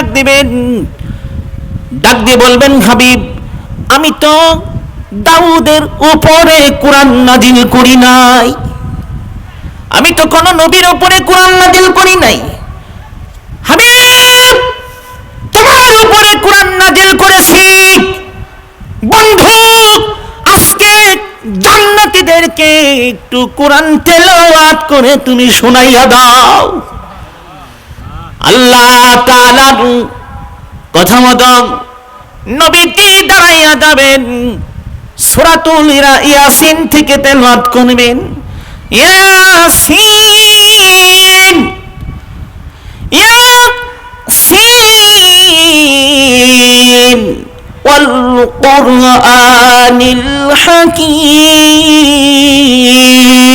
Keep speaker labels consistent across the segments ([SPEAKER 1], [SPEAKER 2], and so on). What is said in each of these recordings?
[SPEAKER 1] ডাক দিবেন, ডাক দিয়ে বলবেন, হাবিব, আমি তো দাউদের উপরে কোরআন নাজিল করি নাই। আমি তো কোন নবীর উপরে কোরআন নাজিল করি নাই। হাবিব, তোমার উপরে কোরআন নাজিল করেছি। বন্ধু, আজকে জান্নাতীদেরকে একটু কোরআন তেলাওয়াত করে তুমি শোনাইয়া দাও। আল্লাহ তাআলা কথা মতো নবীজি দাঁড়াইয়া যাবেন সূরাতুল ইরা- ইয়াসিন থেকে তেলাওয়াত করবেন ইয়াসিন ইয়াসিন والقرآن الحكيم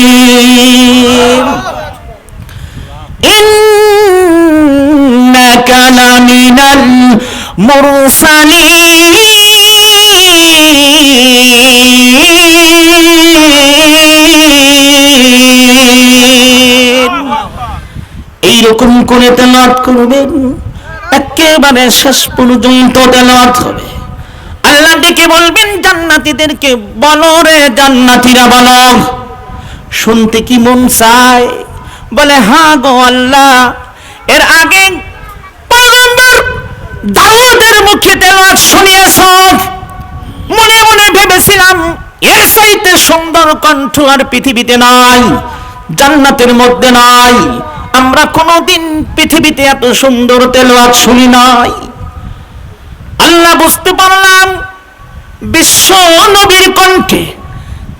[SPEAKER 1] এইরকম করে তেলাওয়াত করবেন, একেবারে শেষ পর্যন্ত তেলাওয়াত হবে। আল্লাহ ডেকে বলবেন, জান্নাতীদেরকে বলো রে জান্নাতীরা বলো। শুনতে কি মন চায়? বলে হা গো আল্লাহ, এর আগে দাউদের মুখে তেলাওয়াত শুনিয়েছ মনে মনে ভেবেছিলাম, এর চাইতে সুন্দর কণ্ঠ আর পৃথিবীতে নাই, জান্নাতের মধ্যে নাই। আমরা কোনোদিন পৃথিবীতে এত সুন্দর তেলাওয়াত শুনি নাই। আল্লাহ বুঝতে পারলাম, বিশ্ব নবীর কণ্ঠে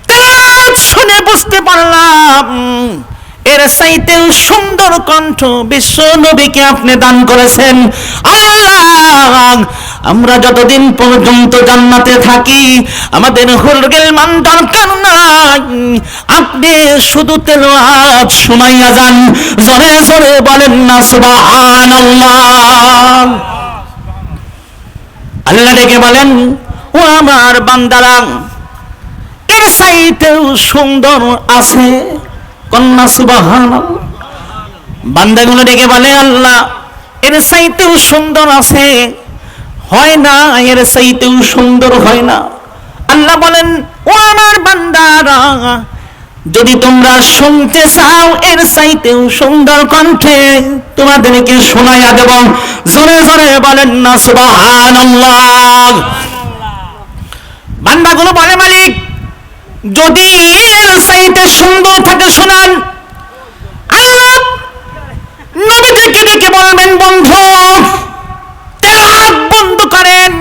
[SPEAKER 1] তেলাওয়াত শুনে বুঝতে পারলাম, এর চাইতেও সুন্দর কণ্ঠ বিশ্ব নবীকে আপনি দান করেছেন। আল্লাহ আমরা যতদিন পর্যন্ত জান্নাতে থাকি, আমাদের হুরগেল মান দরকার নাই। আপনি শুধু তেলাওয়াত শোনাইয়া যান, জোরে জোরে বলেন না, সুবহানাল্লাহ। আল্লাহ ডেকে বলেন, ও আমার বান্দারা, এর চাইতেও সুন্দর আছে কন্যা সুবাহান বান্দাগুলো ডেকে বলে, আল্লাহ, এর চাইতেও সুন্দর আছে হয় না, এর চাইতেও সুন্দর হয় না। আল্লাহ বলেন, ও আমার বান্দারা, যদি তোমরা শুনতে চাও, এর চাইতেও সুন্দর কণ্ঠে তোমাদেরকে শোনাইয়া দেব। জোরে জোরে বলেন না, সুবহানাল্লাহ। বান্দাগুলো বলে, মালিক, যদি এর চাইতে সুন্দর থাকে, শোনান। আল্লাহ নবীদেরকে ডেকে বলবেন বন্ধু তেলাওয়াত বন্ধ করেন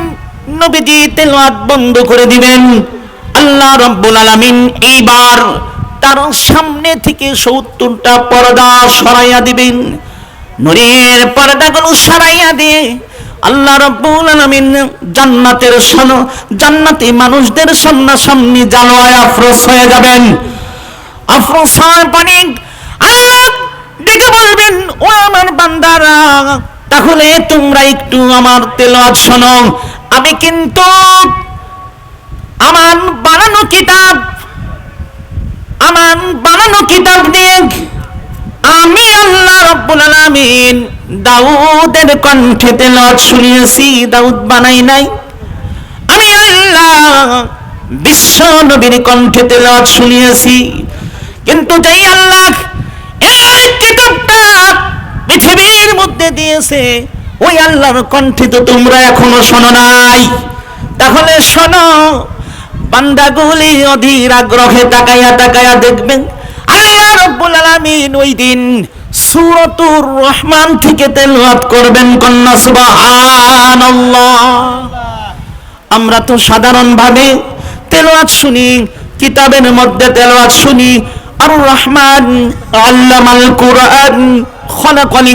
[SPEAKER 1] নবীজি তেলাওয়াত বন্ধ করে দিবেন। আল্লাহ রব্বুল আলামিন এইবার তার সামনে থেকে সত্তরটা পর্দা সরাইয়া দিবেন। নূরের পর্দাগুলো সরাইয়া দিয়ে আল্লাহ রব্বুল আলামিন জান্নাতের সান, জান্নাতি মানুষদের সামনাসামনি জানোয়ায় আফরোস হয়ে যাবেন। আফরোস হওয়ার পরে আল্লাহ ডেকে বলবেন, ও আমার বান্দারা, তাহলে তোমরা একটু আমার তেলাওয়াত শোনো। আমি কিন্তু আমার বানানো কিতাব, আমার বানানো কিতাব দিয়ে আমি আল্লাহ রব্বুল আলামিন দাউদের কণ্ঠে তেলাওয়াত শুনিয়েছি, দাউদ বানাই নাই। আমি আল্লাহ বিশ্ব নবীর কণ্ঠে তেলাওয়াত শুনিয়েছি, কিন্তু যেই আল্লাহ এই কিতাবটা পৃথিবীর মধ্যে দিয়েছে ওই আল্লাহর কণ্ঠে তো তোমরা এখনও শোনো নাই। তাহলে শোনো, বান্দাগুলি অধীর আগ্রহে তাকায়া তাকায়া দেখবেন আল্লাহ রব্বুল আলামিন ওই দিন সূরাতুর রহমান থেকে তেলাওয়াত করবেন, কন্যা সুবহানাল্লাহ। আমরা তো সাধারণভাবে তেলাওয়াত শুনি, কিতাবের মধ্যে তেলাওয়াত শুনি আর রহমান আল্লামাল কুরআন খলাকাল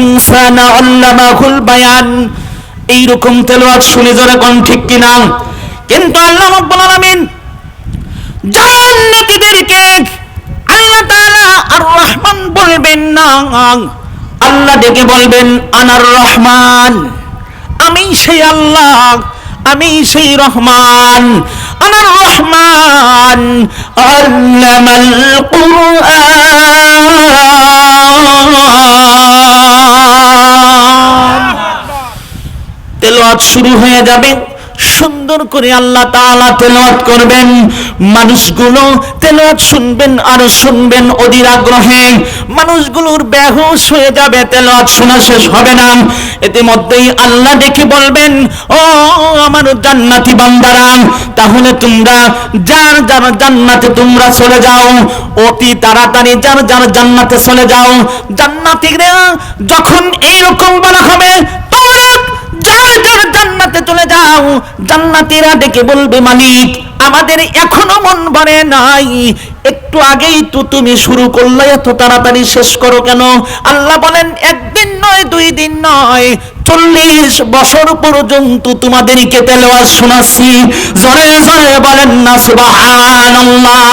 [SPEAKER 1] এইরকম তেলাওয়াত শুনি জোরে কোন ঠিক কিনা? কিন্তু আল্লাহ রাব্বুল আলামিন জান্নাতীদেরকে আল্লাহ তাআলা আর রহমান বলবেন না। আল্লাহ ডেকে বলবেন, আনার রহমান, আমি সেই আল্লাহ, আমি সেই রহমান আমার রহমান আল্লামাল কুরআন। তেলাওয়াত শুরু হয়ে যাবে। সুন্দর করে আল্লাহ তাআলা তেলাওয়াত করবেন। মানুষগুলো তেলাওয়াত শুনবেন আর শুনবেন অধীর আগ্রহে। মানুষগুলোর বেহুশ হয়ে যাবে, তেলাওয়াত শোনা শেষ হবে না। ইতিমধ্যেই আল্লাহ ডেকে বলবেন, ও আমার জান্নাতি বান্দারা, তাহলে তোমরা যার যার জান্নাতে তোমরা চলে যাও, অতি তাড়াতাড়ি যার যার জান্নাতে চলে যাও। জান্নাতীরা যখন এইরকম বলা হবে, তোমরা যার যার জান্নাতে চলে যাও। জান্নাতীরা ডেকে বলবে, মালিক, আমাদের এখনও মন ভরে নাই। একটু আগেই তো তুমি শুরু করলে, এত তাড়াতাড়ি শেষ করো কেন? আল্লাহ বলেন, একদিন নয়, দুই দিন নয়, চল্লিশ বছর পর্যন্ত তোমাদেরকে তেলাওয়াত শোনাচ্ছি। জোরে জোরে বলেন না, সুবহানাল্লাহ।